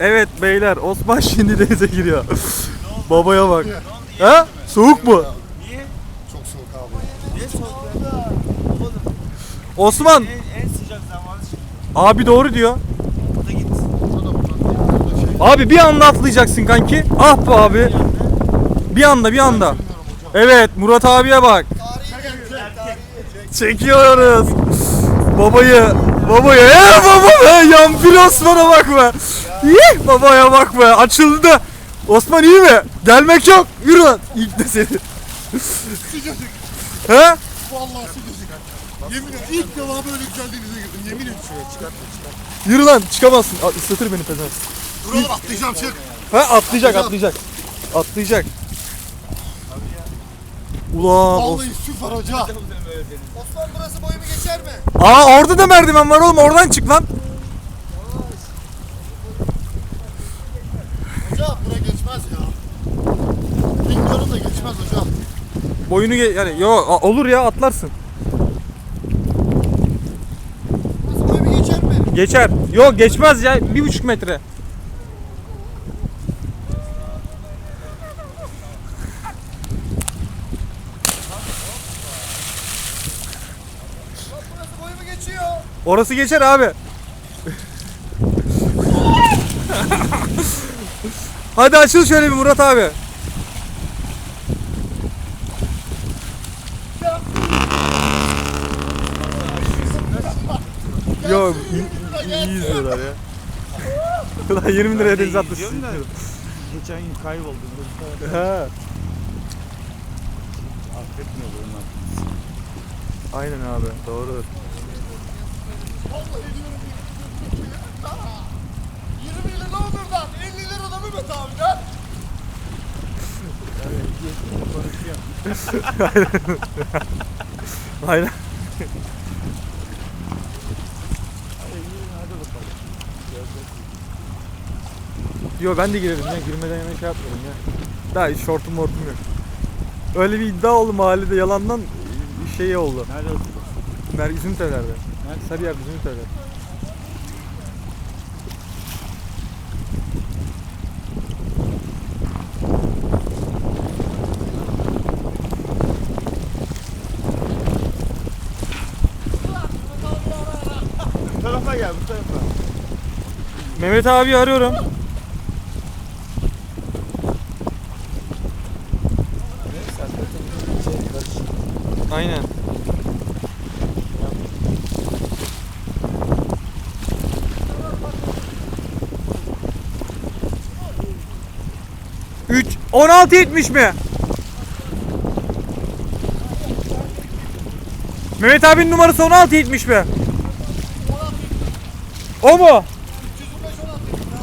Evet beyler Osman şimdi denize giriyor. Babaya bak. Ha? Soğuk mu? Niye? Çok soğuk abi. Niye soğuk ya? Oğlum Osman en, en sıcak zamanı şimdi. abi doğru diyor. Burada git. Burada burada şey. Abi bir anda atlayacaksın kanki. Ah be abi. Bir anda bir anda. Evet Murat abiye bak. Çekiyoruz. Babayı. Babayı. Ee baba be. Yampir Osman'a bak be. Yih, babaya bak be. Açıldı. Osman iyi mi? Gelmek yok. Yürü lan. İlk de seni. Sıcacık. He? Vallahi sıcacık. Yemin ederim ilk defa böyle güzel denize girdim. Yemin ederim. Şuraya çıkartma çıkart. Yürü lan. Çıkamazsın. A- Islatır beni pezat. Dur oğlum atlayacağım çık. Ha atlayacak atlayacak. Atlayacak. Ulan. Vallahi süper hoca. Osman burası boyumu geçer mi? Aa orada da merdiven var oğlum. Oradan çık lan. Hoca buraya geçmez ya. Bilmiyorum da geçmez hoca. Boyunu ge- yani yo olur ya atlarsın. Boyumu geçer mi? Geçer. Yok geçmez ya. Bir buçuk metre. Orası geçer abi. Hadi açıl şöyle bir Murat abi. Yok iyi, iyi izliyorlar ya. Ulan 20 liraya deniz atmışsın. Diyorum da geçen gün kayboldum. He. Affetmiyor bunlar. Aynen abi doğru. Vallahi diyorum. 20 lira ne olur lan? 50 lira da Mehmet abi lan. Aynen. Yo ben de girerim ya girmeden hemen şey yapmıyorum ya. Daha hiç şortum mortum yok. Öyle bir iddia oldu mahallede yalandan şey oldu. Nerede oturuyorsun? Mer Zümrüt'lerde. Sarıyer Zümrüt'lerde. Bu tarafa gel bu tarafa. Mehmet abi arıyorum. Aynen. Üç, 16 yetmiş mi? Mehmet abinin numarası 16 yetmiş mi? O mu? 325 16 ya.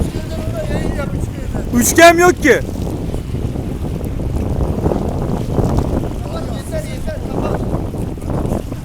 Üçgen'den oraya yayın yap Üçgen'den. Üçgen yok ki.